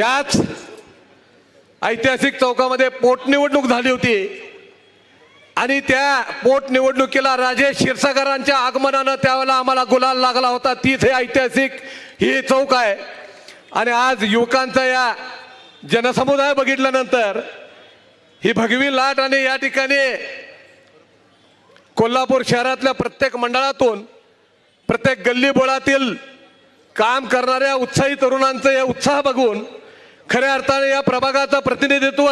याच ऐतिहासिक चौकामध्ये पोटनिवडणूक झाली होती. आणि त्या पोटनिवडणुकीला राजेश क्षीरसागरांच्या आगमनानं त्यावेळेला आम्हाला गुलाल लागला होता. तीच हे ऐतिहासिक ही चौक आहे. आणि आज युवकांचा या जनसमुदाय बघितल्यानंतर ही भगवी लाट आणि या ठिकाणी कोल्हापूर शहरातल्या प्रत्येक मंडळातून प्रत्येक गल्लीबोळातील काम करणाऱ्या उत्साही तरुणांचं हे उत्साह बघून खऱ्या अर्थाने या प्रभागाचं प्रतिनिधित्व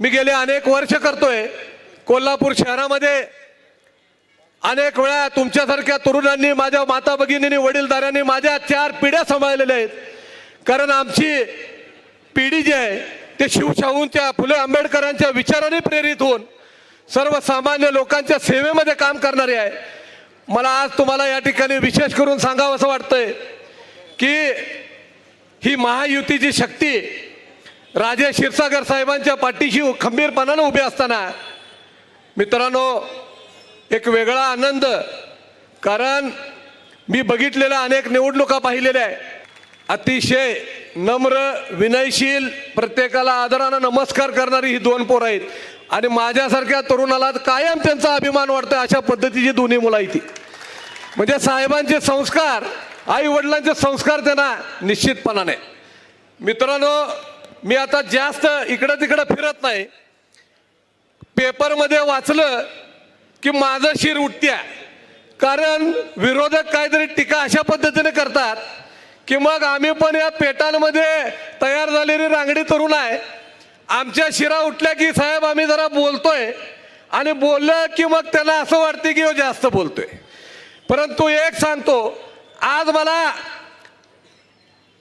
मी गेले अनेक वर्ष करतोय. कोल्हापूर शहरामध्ये अनेक वेळा तुमच्यासारख्या तरुणांनी माझ्या माता भगिनींनी वडीलधाऱ्यांनी माझ्या चार पिढ्या सांभाळलेल्या आहेत. कारण आमची पिढी जी आहे ते शिवशाहूंच्या फुले आंबेडकरांच्या विचाराने प्रेरित होऊन सर्वसामान्य लोकांच्या सेवेमध्ये काम करणारी आहे. मला आज तुम्हाला या ठिकाणी विशेष करून सांगावं असं वाटतंय की ही महायुतीची शक्ती राजे क्षीरसागर साहेबांच्या पाठीशी खंबीरपणानं उभे असताना मित्रांनो एक वेगळा आनंद कारण मी बघितलेल्या अनेक निवडणुका पाहिलेल्या आहे अतिशय नम्र विनयशील प्रत्येकाला आदरानं नमस्कार करणारी ही दोन पोरं आहेत. आणि माझ्यासारख्या तरुणाला कायम त्यांचा अभिमान वाटतो अशा पद्धतीची दोन्ही मुलं आहेत म्हणजे साहेबांचे संस्कार आई वडिलांचे संस्कार त्यांना निश्चितपणाने. मित्रांनो मी आता जास्त इकडं तिकडं फिरत नाही. पेपरमध्ये वाचलं की माझं शिर उठत्या. कारण विरोधक काहीतरी टीका अशा पद्धतीने करतात की मग आम्ही पण या पेटांमध्ये तयार झालेली रांगडी तरुण आहे. आमच्या शिरा उठल्या की साहेब आम्ही जरा बोलतोय आणि बोललं की मग त्याला असं वाटते की हो जास्त बोलतोय. परंतु एक सांगतो आज मला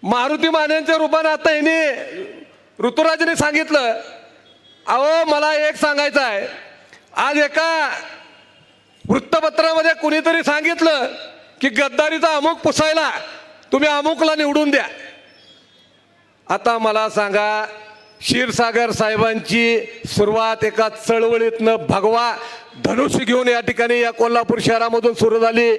मारुती मानेंच्या रूपानं आता यांनी ऋतुराजने सांगितलं अहो मला एक सांगायचं आहे. आज एका वृत्तपत्रामध्ये कुणीतरी सांगितलं की गद्दारीचा अमुक पुसायला तुम्ही अमुकला निवडून द्या. आता मला सांगा क्षीरसागर साहेबांची सुरुवात एका चळवळीतनं भगवा धनुष्य घेऊन या ठिकाणी या कोल्हापूर शहरामधून सुरू झाली.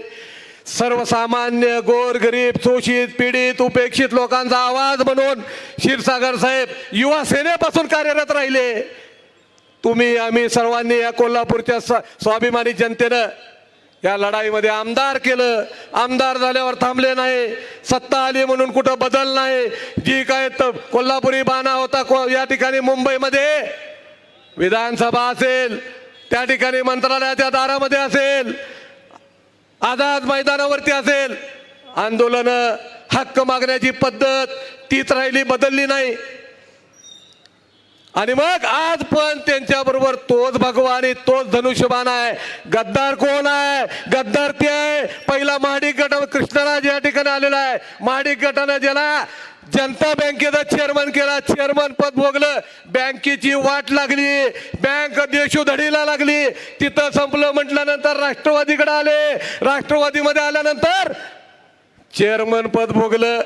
सर्वसामान्य गोर गरीब शोषित पीडित उपेक्षित लोकांचा आवाज म्हणून क्षीरसागर साहेब युवा सेनेपासून कार्यरत राहिले. तुम्ही आम्ही सर्वांनी या कोल्हापूरच्या स्वाभिमानी जनतेनं या लढाईमध्ये आमदार केलं. आमदार झाल्यावर थांबले नाही. सत्ता आली म्हणून कुठं बदल नाही. जी काय कोल्हापुरी बाणा होता को- या ठिकाणी मुंबईमध्ये विधानसभा असेल त्या ठिकाणी मंत्रालयाच्या दारामध्ये असेल आझाद मैदानावरती असेल. आंदोलन हक्क मागण्याची पद्धत तीच राहिली बदलली नाही. आणि मग आज पण त्यांच्या बरोबर तोच भगवान तोच धनुष्यबाण आहे. गद्दार कोण आहे? गद्दार ते आहे. पहिला महाडिक गट कृष्णराज या ठिकाणी आलेला आहे. महाडिक गटानं ज्याला जनता बँकेचा चेअरमन केला. चेअरमन पद भोगलं. बँकेची वाट लागली. बँक देशोधडीला लागली. तिथं संपलं म्हटल्यानंतर राष्ट्रवादीकडे आले. राष्ट्रवादीमध्ये आल्यानंतर चेअरमन पद भोगलं.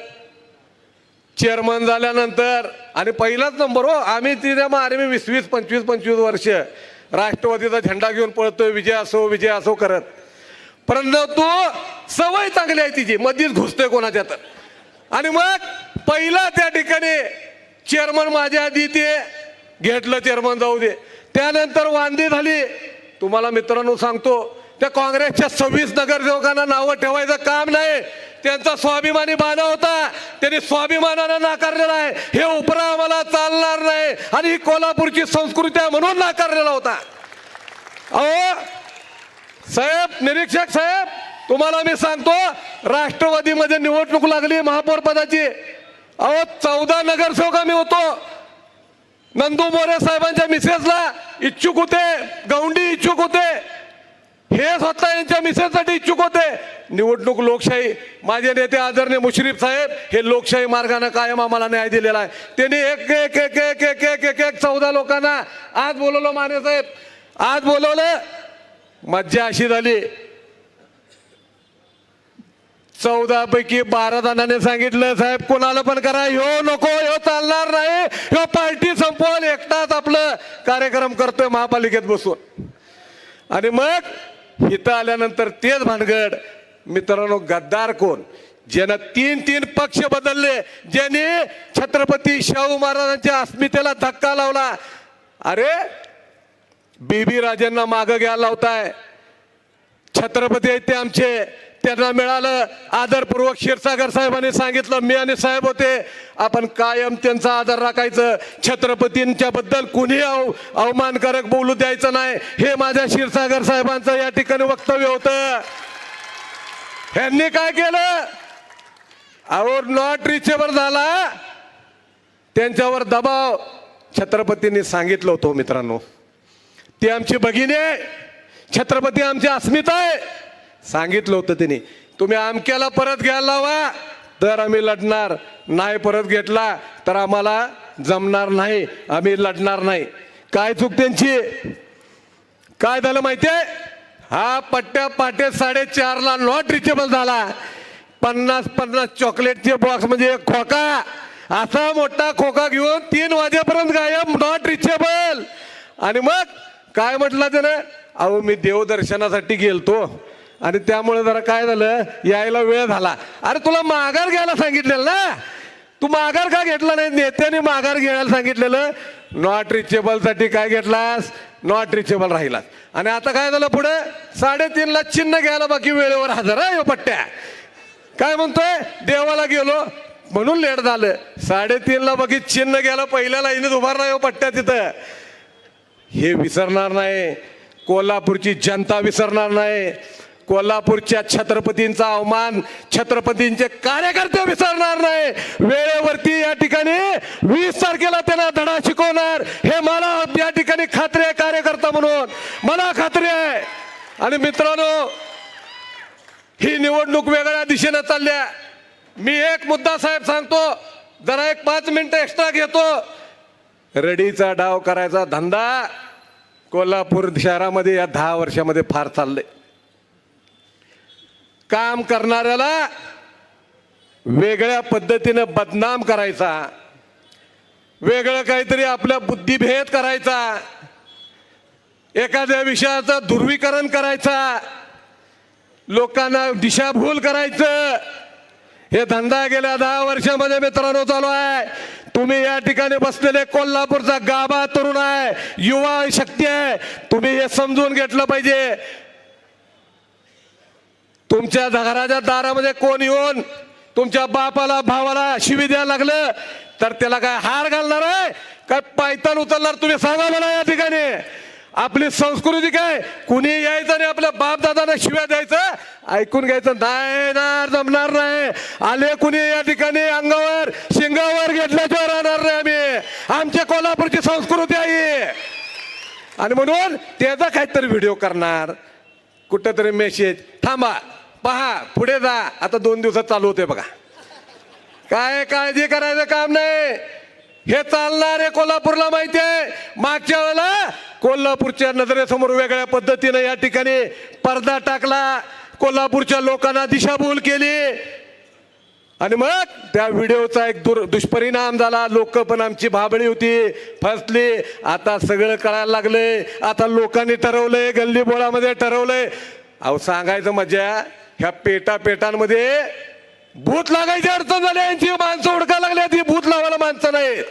चेअरमन झाल्यानंतर आणि पहिलाच नंबर हो आम्ही तिथे मग आम्ही वीस वीस पंचवीस पंचवीस वर्ष. राष्ट्रवादीचा झेंडा घेऊन पळतोय विजय असो विजय असो करत. परंतु सवय चांगली आहे तिची. मधीच घुसतोय कोणाच्या तर. आणि मग पहिला त्या ठिकाणी चेअरमन माझ्या आधी ते घेतलं चेअरमन जाऊ दे. त्यानंतर वांदी झाली. तुम्हाला मित्रांनो सांगतो त्या काँग्रेसच्या सव्वीस नगरसेवकांना नावं ठेवायचं काम नाही. त्यांचा स्वाभिमानी बाणा होता. त्यांनी स्वाभिमानानं नाकारलेला आहे. हे उपरा आम्हाला चालणार नाही. आणि ही कोल्हापूरची संस्कृती आहे म्हणून नाकारलेला होता. अहो साहेब निरीक्षक साहेब तुम्हाला मी सांगतो राष्ट्रवादीमध्ये निवडणूक लागली महापौर पदाची अहो चौदा नगरसेवक आम्ही होतो. नंदू मोरे साहेबांच्या मिसेसला इच्छुक होते गौंडी इच्छुक होते. हे स्वतः यांच्या मिसेससाठी इच्छुक होते. निवडणूक लोकशाही माझे नेते आदरणीय मुश्रीफ साहेब हे लोकशाही मार्गाने कायम आम्हाला न्याय दिलेला आहे. त्यांनी एक एक एक एक एक एक एक एक चौदा लोकांना आज बोलवलं माने साहेब. आज बोलवलं मज्जा अशी झाली. चौदा पैकी बारा जणांनी सांगितलं साहेब कोणाला पण करा ह्यो नको ह्यो चालणार नाही ह्यो पार्टी संपवून एकटाच आपलं कार्यक्रम करतोय महापालिकेत बसून. आणि मग इथं आल्यानंतर तेच भानगड मित्रांनो गद्दार कोण? ज्यानं तीन तीन पक्ष बदलले ज्याने छत्रपती शाहू महाराजांच्या अस्मितेला धक्का लावला. अरे बीबी राजांना मागं घ्यायला लावताय. छत्रपती आहेत ते आमचे. त्यांना मिळालं. आदरपूर्वक क्षीरसागर साहेबांनी सांगितलं. मी आणि साहेब होते. आपण कायम त्यांचा आदर राखायचं. छत्रपतींच्या बद्दल कुणी अव अवमानकारक बोलू द्यायचं नाही. हे माझ्या क्षीरसागर साहेबांचं या ठिकाणी वक्तव्य होतं. ह्यांनी काय केलं? अहो नॉट रिचेबल झाला. त्यांच्यावर दबाव. छत्रपतींनी सांगितलं होतं हो मित्रांनो. ती आमची भगिनी आहे. छत्रपती आमची अस्मिता आहे. सांगितलं होतं तिने तुम्ही आमक्याला परत घ्यायला लावा. तर आम्ही लढणार नाही परत घेतला तर आम्हाला जमणार नाही आम्ही लढणार नाही. काय चूक त्यांची? काय झालं माहितीये? हा पट्ट्या पाटे साडेचारला नॉट रिचेबल झाला. पन्नास पन्नास चॉकलेटचे बॉक्स म्हणजे खोका. असा मोठा खोका घेऊन तीन वाजेपर्यंत गायब नॉट रिचेबल आणि मग काय म्हटलं त्यानं? अहो मी देवदर्शनासाठी गेलतो. आणि त्यामुळे जरा काय झालं? यायला वेळ झाला. अरे तुला माघार घ्यायला सांगितलेलं ना? तू माघार का घेतला नाही? नेत्याने माघार घ्यायला सांगितलेलं. नॉट रिचेबलसाठी काय घेतलास? नॉट रिचेबल राहिलास. आणि आता काय झालं पुढे? साडेतीनला चिन्ह घ्यायला बाकी वेळेवर हजर आहे पट्ट्या. काय म्हणतोय? देवाला गेलो. म्हणून लेट झालं. साडेतीनला बाकी चिन्ह घ्यायला पहिल्या लाईनीत उभारणार हो पट्ट्या तिथं. हे विसरणार नाही. कोल्हापूरची जनता विसरणार नाही. कोल्हापूरच्या छत्रपतींचा अवमान छत्रपतींचे कार्यकर्ते विसरणार नाही. वेळेवरती या ठिकाणी वीस तारखेला त्यांना धडा शिकवणार. हे मला या ठिकाणी खात्री आहे कार्यकर्ता म्हणून. मला खात्री आहे. आणि मित्रांनो ही निवडणूक वेगळ्या दिशेनं चालल्या. मी एक मुद्दा साहेब सांगतो जरा एक पाच मिनिटं एक्स्ट्रा घेतो. रडीचा डाव करायचा धंदा कोल्हापूर शहरामध्ये या दहा वर्षामध्ये फार चाललंय. काम करणाऱ्याला वेगळ्या पद्धतीनं बदनाम करायचा. वेगळं काहीतरी आपल्या बुद्धिभेद करायचा. एखाद्या विषयाचं ध्रुवीकरण करायचा. लोकांना दिशाभूल करायचं. हे धंदा गेल्या दहा वर्षामध्ये मित्रांनो चालू आहे. तुम्ही या ठिकाणी बसलेले कोल्हापूरचा गाभा तरुण आहे. युवा शक्ती आहे. तुम्ही हे समजून घेतलं पाहिजे. तुमच्या घराच्या दारामध्ये कोण येऊन तुमच्या बापाला भावाला शिवी द्यायला लागलं? तर त्याला काय हार घालणार आहे? काय पायतान उचलणार? तुम्ही सांगा मला या ठिकाणी. आपली संस्कृती काय? कुणी यायचं नाही आपल्या बापदादांना शिव्या द्यायचं? ऐकून घ्यायचं नाही ना जमणार नाही. आले कुणी या ठिकाणी? अंगावर शिंगावर घेतल्याशिवाय राहणार नाही आम्ही. आमच्या कोल्हापूरची संस्कृती आहे. आणि म्हणून त्याचा काहीतरी व्हिडिओ करणार. कुठंतरी मेसेज थांबा पहा पुढे जा. आता दोन दिवसात चालू होते बघा. काय काळजी करायचं काम नाही. हे चालणार आहे कोल्हापूरला माहिती आहे. मागच्या वेळेला कोल्हापूरच्या नजरेसमोर वेगळ्या पद्धतीने या ठिकाणी पडदा टाकला. कोल्हापूरच्या लोकांना दिशाभूल केली. आणि मग त्या व्हिडिओचा एक दुर दुष्परिणाम झाला. लोक पण आमची भाबळी होती फसली. आता सगळं कळायला लागलंय आता लोकांनी ठरवलंय गल्ली बोळामध्ये ठरवलंय. अहो सांगायचं मजा ह्या पेटा पेटांमध्ये भूत लागायची अडचण झाली. यांची माणसं उडकायला लागली ती भूत लावायला माणसं नाही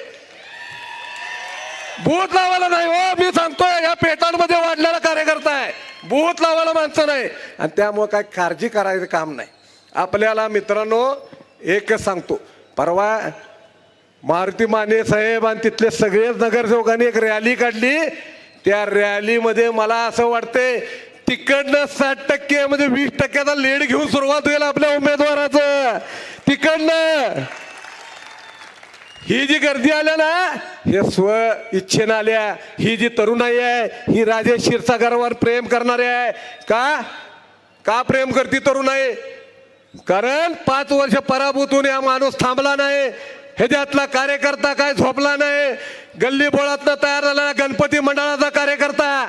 भूत लावायला नाही हो. मी सांगतोय या पेटांमध्ये वाढलेला कार्यकर्ता आहे. भूत लावायला माणसं नाही. आणि त्यामुळे काय काळजी करायचं काम नाही. आपल्याला मित्रांनो एकच सांगतो. परवा मारुती माने साहेब आणि तिथले सगळेच नगरसेवकांनी एक रॅली काढली. त्या रॅलीमध्ये मला असं वाटतंय तिकडनं साठ टक्के म्हणजे वीस टक्क्याचा लेड घेऊन सुरुवात होईल आपल्या उमेदवाराचं. तिकडनं. ही जी गर्दी आल्या ना हे स्व इच्छेनं आल्या. ही जी तरुणाई आहे ही राजेश क्षीरसागरावर प्रेम करणारी आहे. का? का प्रेम करती तरुणाई? कारण पाच वर्ष पराभूत होऊन हा माणूस थांबला नाही. ह्याच्यातला कार्यकर्ता काय झोपला नाही. गल्ली बोळातनं तयार झालेला गणपती मंडळाचा कार्यकर्ता.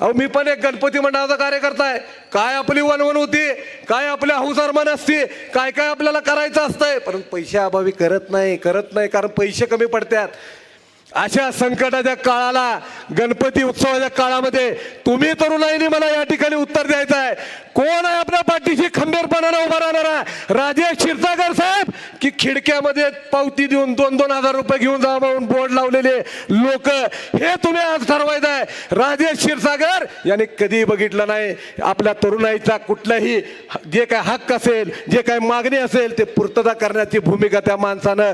अहो मी पण एक गणपती मंडळाचा कार्यकर्ता आहे. काय आपली वनवन होती? काय आपल्या हौसरमान असते काय काय आपल्याला करायचं असतंय? परंतु पैशा अभावी करत नाही करत नाही कारण पैसे कमी पडतात. अशा संकटाच्या काळाला गणपती उत्सवाच्या काळामध्ये तुम्ही तरुणाईने मला या ठिकाणी उत्तर द्यायचं आहे. कोण आहे आपल्या पाठीशी खंबीरपणाने उभा राहणारा? राजेश क्षीरसागर साहेब की खिडक्यामध्ये पावती देऊन दोन दोन हजार रुपये घेऊन जा म्हणून बोर्ड लावलेले लोक हे तुम्ही आज ठरवायचं आहे. राजेश क्षीरसागर यांनी कधी बघितलं नाही. आपल्या तरुणाईचा कुठलाही जे काय हक्क असेल जे काय मागणी असेल ते पूर्तता करण्याची भूमिका त्या माणसानं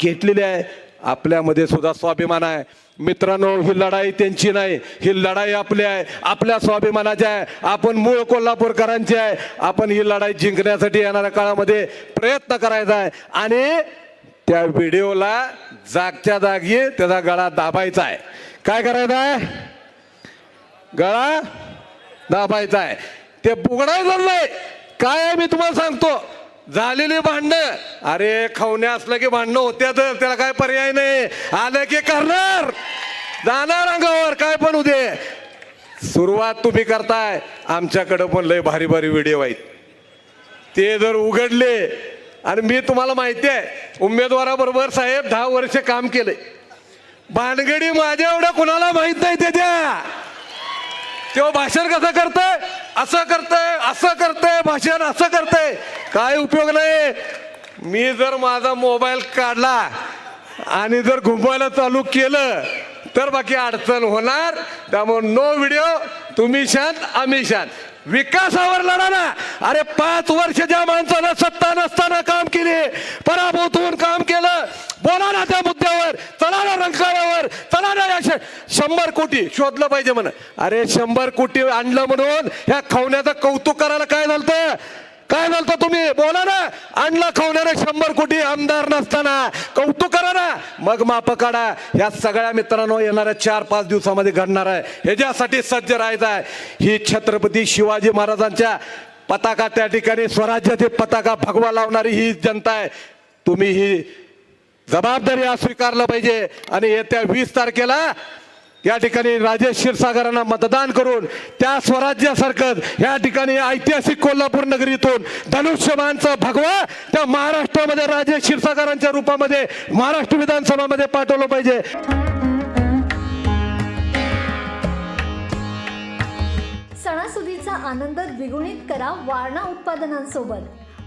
घेतलेली आहे. आपल्यामध्ये सुद्धा स्वाभिमान आहे. मित्रांनो ही लढाई त्यांची नाही ही लढाई आपली आहे. आपल्या स्वाभिमानाची आहे. आपण मूळ कोल्हापूरकरांची आहे. आपण ही लढाई जिंकण्यासाठी येणाऱ्या काळामध्ये प्रयत्न करायचा आहे. आणि त्या व्हिडिओला जागच्या जागी त्याचा गळा दाबायचा आहे. काय करायचं आहे? गळा दाबायचा आहे. ते बुगडायचं नाही. काय आहे मी तुम्हाला सांगतो. झालेली भांडणं. अरे खवण्या असलं की भांडणं होत्या तर त्याला काय पर्याय नाही. आलं की करणार. जाणार अंगावर काय पण उदे सुरुवात तुम्ही करताय. आमच्याकडं पण लय भारी भारी व्हिडिओ आहेत. ते जर उघडले आणि मी तुम्हाला माहिती आहे उमेदवाराबरोबर साहेब दहा वर्ष काम केले. भानगडी माझ्या एवढ्या कुणाला माहीत नाही त्याच्या तेव्हा भाषण कसं करतंय? असं करतंय असं करतंय भाषण असं करतंय. काय उपयोग नाही मी जर माझा मोबाईल काढला आणि जर घुमवायला चालू केलं तर बाकी अडचण होणार. त्यामुळे नो व्हिडिओ तुम्ही शांत आम्ही शांत. विकासावर लढा ना. अरे पाच वर्ष ज्या माणसानं सत्ता नसताना काम केले पराभूत होऊन काम केलं बोला ना त्या मुद्द्यावर चला ना रंकाळ्यावर चला ना या शंभर कोटी शोधलं पाहिजे म्हण. अरे शंभर कोटी आणलं म्हणून ह्या खवण्याचं कौतुक करायला काय झालं काय झालं तुम्ही? बोला ना. आणलं खवण्याने शंभर कोटी आमदार नसताना. कौतुक करा ना. मग माप काढा. या सगळ्या मित्रांनो येणाऱ्या चार पाच दिवसामध्ये घडणार आहे. ह्याच्यासाठी सज्ज राहायचं आहे ही छत्रपती शिवाजी महाराजांच्या पताका त्या ठिकाणी स्वराज्याची पताका भगवा लावणारी ही जनता आहे. तुम्ही ही जबाबदारी हा स्वीकारलं पाहिजे. आणि येत्या वीस तारखेला या ठिकाणी राजेश क्षीरसागरांना मतदान करून त्या स्वराज्यासारखं या ठिकाणी ऐतिहासिक कोल्हापूर नगरीतून धनुष्यबाणचा भगवा त्या महाराष्ट्रामध्ये राजेश क्षीरसागरांच्या रूपामध्ये महाराष्ट्र विधानसभामध्ये पाठवलं पाहिजे. सणासुदीचा आनंद द्विगुणित करा वारणा उत्पादनांसोबत.